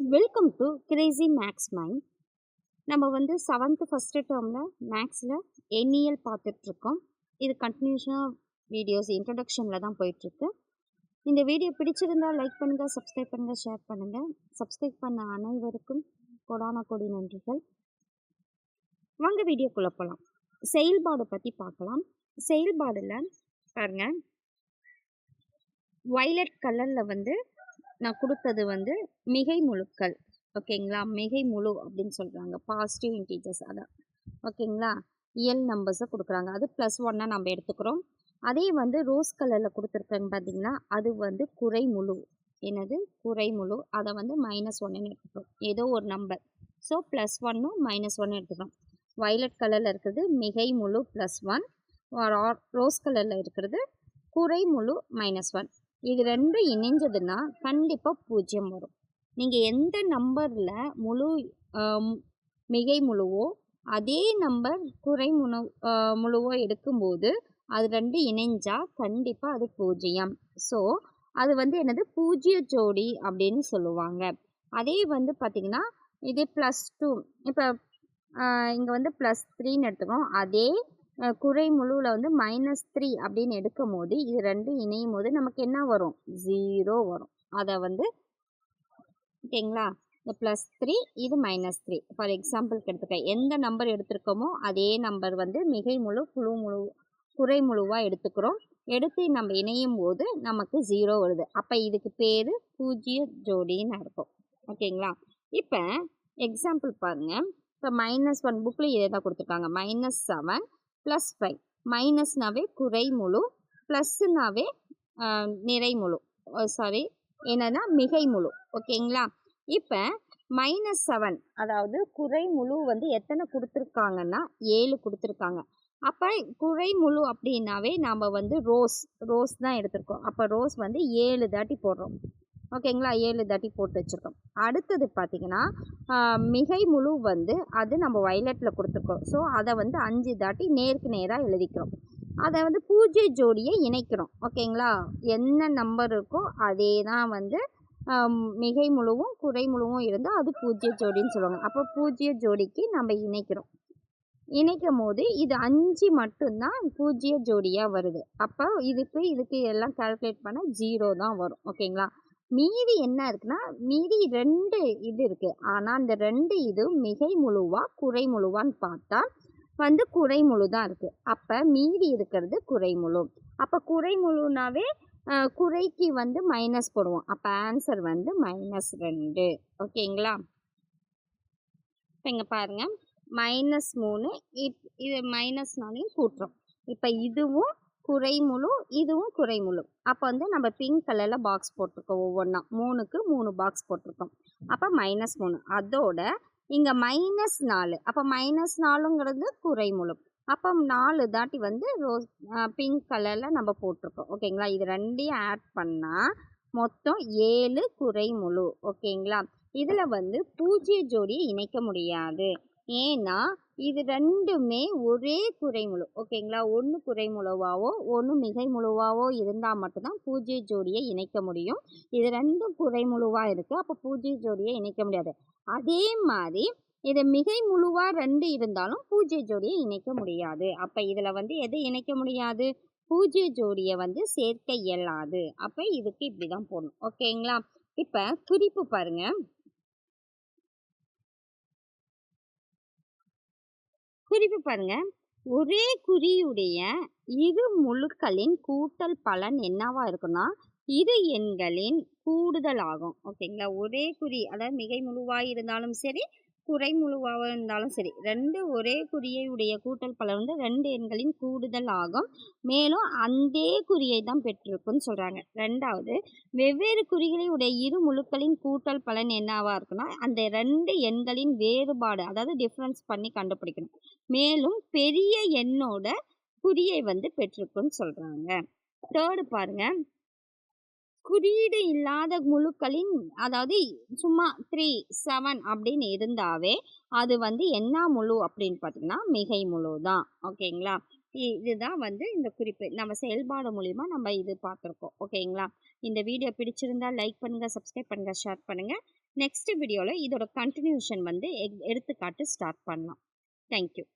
Welcome to crazy max mind நம்ம வந்து seventh first டேர்மில் மேக்ஸில் எண்ணியல் பார்த்துட்ருக்கோம். இது கண்டினியூஷனாக வீடியோஸ் இன்ட்ரடக்ஷனில் தான் போயிட்டுருக்கு இந்த வீடியோ பிடிச்சிருந்தால் லைக் பண்ணுங்கள் சப்ஸ்கிரைப் பண்ணுங்கள் ஷேர் பண்ணுங்கள் சப்ஸ்கிரைப் பண்ண அனைவருக்கும் கொடான கொடி நன்றிகள். வாங்க வீடியோக்குள்ளே போகலாம் செயல்பாடு பற்றி பார்க்கலாம். செயல்பாடில் பாருங்கள் வயலட் கலரில் வந்து நான் கொடுத்தது வந்து மிகை முழுக்கள். ஓகேங்களா? மிகை முழு அப்படின்னு சொல்கிறாங்க பாசிட்டிவ் இன்டீஜர்ஸ் அதான். ஓகேங்களா? இயல் நம்பர்ஸை கொடுக்குறாங்க. அது ப்ளஸ் ஒன்னாக நம்ம எடுத்துக்கிறோம். அதே வந்து ரோஸ் கலரில் கொடுத்துருக்காங்க பார்த்தீங்கன்னா அது வந்து குறை முழு. என்னது? குறை முழு. அதை வந்து மைனஸ் ஒன்னுன்னு எடுத்துக்கிறோம். ஏதோ ஒரு நம்பர் ஸோ ப்ளஸ் ஒன்னும் மைனஸ் ஒன்று எடுத்துக்கிறோம். வயலட் கலரில் இருக்கிறது மிகை முழு ப்ளஸ் ஒன் ரோஸ் கலரில் இருக்கிறது குறை முழு மைனஸ் ஒன் இது ரெண்டும் இணைஞ்சதுன்னா கண்டிப்பாக பூஜ்ஜியம் வரும். நீங்கள் எந்த நம்பரில் முழு மிகை முழுவோ அதே நம்பர் குறை முழு முழுவோ எடுக்கும்போது அது ரெண்டு இணைஞ்சால் கண்டிப்பாக அது பூஜ்ஜியம். ஸோ அது வந்து என்னது? பூஜ்ஜிய ஜோடி அப்படின்னு சொல்லுவாங்க. அதே வந்து பார்த்திங்கன்னா இது ப்ளஸ் டூ இப்போ இங்கே வந்து ப்ளஸ் த்ரீன்னு எடுத்துக்கோம் அதே குறை முழுவில் வந்து மைனஸ் த்ரீ அப்படின்னு எடுக்கும் போது இது ரெண்டும் இணையும் போது நமக்கு என்ன வரும்? ஜீரோ வரும். அதை வந்து ஓகேங்களா? இந்த ப்ளஸ் த்ரீ இது மைனஸ் த்ரீ ஃபார் எக்ஸாம்பிளுக்கு எடுத்துக்க எந்த நம்பர் எடுத்திருக்கோமோ அதே நம்பர் வந்து மிகை முழு குழு முழு குறை முழுவாக எடுத்துக்கிறோம். எடுத்து நம்ம இணையும் போது நமக்கு ஜீரோ வருது. அப்போ இதுக்கு பேர் பூஜ்ஜிய ஜோடின்னு இருக்கும் ஓகேங்களா? இப்போ எக்ஸாம்பிள் பாருங்கள் இப்போ மைனஸ் ஒன் புக்கில் இதே தான் கொடுத்துருக்காங்க. மைனஸ் செவன் ப்ளஸ் ஃபைவ் மைனஸ்னாவே குறை முழு நிறைமுழு. நிறை முழு சாரி என்னன்னா மிகை முழு ஓகேங்களா? இப்போ மைனஸ் செவன் அதாவது குறை முழு வந்து எத்தனை கொடுத்துருக்காங்கன்னா ஏழு கொடுத்துருக்காங்க. அப்போ குறை முழு அப்படின்னாவே நாம் வந்து ரோஸ் ரோஸ் தான் எடுத்திருக்கோம். அப்போ ரோஸ் வந்து ஏழு தாட்டி போடுறோம். ஓகேங்களா? ஏழு தாட்டி போட்டு வச்சுருக்கோம். அடுத்தது பார்த்திங்கன்னா மிகை முழு வந்து அது நம்ம வயலட்டில் கொடுத்துருக்கோம். ஸோ அதை வந்து அஞ்சு தாட்டி நேருக்கு நேராக எழுதிக்கிறோம். அதை வந்து பூஜை ஜோடியை இணைக்கிறோம். ஓகேங்களா? என்ன நம்பர் இருக்கோ அதே தான் வந்து மிகை முழுவும் குறை முழுவும் இருந்தால் அது பூஜ்ய ஜோடின்னு சொல்லுவாங்க. அப்போ பூஜ்ய ஜோடிக்கு நம்ம இணைக்கிறோம். இணைக்கும் போது இது அஞ்சு மட்டும்தான் பூஜ்ய ஜோடியாக வருது. அப்போ இதுக்கு இதுக்கு எல்லாம் கால்குலேட் பண்ண ஜீரோ தான் வரும். ஓகேங்களா? மீதி என்ன இருக்குன்னா மீதி ரெண்டு இது இருக்குது ஆனால் அந்த ரெண்டு இது மிகை முழுவா குறை முழுவான்னு பார்த்தா வந்து குறைமுழு தான் இருக்குது அப்போ மீதி இருக்கிறது குறை முழு. அப்போ குறை முழுனாவே குறைக்கு வந்து மைனஸ் போடுவோம். அப்போ ஆன்சர் வந்து மைனஸ் ரெண்டு. ஓகேங்களா? இப்போ இங்கே பாருங்கள் மைனஸ் மூணு இப் இது மைனஸ்னாலையும் கூட்டுறோம். இப்போ இதுவும் குறைமுழு இதுவும் குறைமுழு. அப்போ வந்து நம்ம பிங்க் கலரில் பாக்ஸ் போட்டிருக்கோம் ஒவ்வொன்றா மூணுக்கு மூணு பாக்ஸ் போட்டிருக்கோம். அப்போ மைனஸ் மூணு. அதோட இங்கே மைனஸ் நாலு. அப்போ மைனஸ் நாலுங்கிறது குறைமுழு. அப்போ நாலு தாட்டி வந்து ரோஸ் பிங்க் கலரில் நம்ம போட்டிருக்கோம். ஓகேங்களா இது ரெண்டையும் ஆட் பண்ணால் மொத்தம் ஏழு குறைமுழு. ஓகேங்களா இதில் வந்து பூஜ்ய ஜோடியை இணைக்க முடியாது. ஏன்னா இது ரெண்டுமே ஒரே குறைமுழு. ஓகேங்களா? ஒன்று குறைமுழுவாவோ ஒன்று மிகை முழுவாவோ இருந்தால் மட்டும்தான் பூஜ்ய ஜோடியை இணைக்க முடியும். இது ரெண்டும் குறைமுழுவாக இருக்குது அப்போ பூஜ்ய ஜோடியை இணைக்க முடியாது. அதே மாதிரி இது மிகை முழுவாக ரெண்டு இருந்தாலும் பூஜ்ய ஜோடியை இணைக்க முடியாது. அப்போ இதில் வந்து எதை இணைக்க முடியாது? பூஜ்ய ஜோடியை வந்து சேர்க்க இயலாது. அப்போ இதுக்கு இப்படி தான் போடணும். ஓகேங்களா? இப்போ குறிப்பு பாருங்கள் குறிப்பு பாருங்க. ஒரே குறியுடைய இரு முழுக்களின் கூட்டல் பலன் என்னவா இருக்குன்னா இரு எண்களின் கூடுதல் ஆகும் ஓகேங்களா? ஒரே குறி அதாவது மிகை முழுவாக இருந்தாலும் சரி குறைமுழுவாக இருந்தாலும் சரி ரெண்டு ஒரே குறியை உடைய கூட்டல் பலன் வந்து ரெண்டு எண்களின் கூடுதல் ஆகும். மேலும் அந்த குறியை தான் பெற்றிருக்கும்னு சொல்கிறாங்க ரெண்டாவது வெவ்வேறு குறிகளை உடைய இரு முழுக்களின் கூட்டல் பலன் என்னவாக இருக்குன்னா அந்த ரெண்டு எண்களின் வேறுபாடு அதாவது டிஃப்ரென்ஸ் பண்ணி கண்டுபிடிக்கணும். மேலும் பெரிய எண்ணோட குறியை வந்து பெற்றிருக்குன்னு சொல்கிறாங்க தேர்டு பாருங்கள் குறியீடு இல்லாத முழுக்களின் அதாவது சும்மா த்ரீ செவன் அப்படின்னு இருந்தாவே அது வந்து என்ன முழு அப்படின்னு பார்த்தீங்கன்னா மிகை முழு தான். ஓகேங்களா? இதுதான் வந்து இந்த குறிப்பு. நம்ம செயல்பாடு மூலிமா நம்ம இது பார்த்துருக்கோம். ஓகேங்களா? இந்த வீடியோ பிடிச்சிருந்தா லைக் பண்ணுங்கள் சப்ஸ்கிரைப் பண்ணுங்கள் ஷேர் பண்ணுங்கள் நெக்ஸ்ட் வீடியோவில் இதோட கண்டினியூஷன் வந்து எக் எடுத்துக்காட்டு ஸ்டார்ட் பண்ணலாம். தேங்க்யூ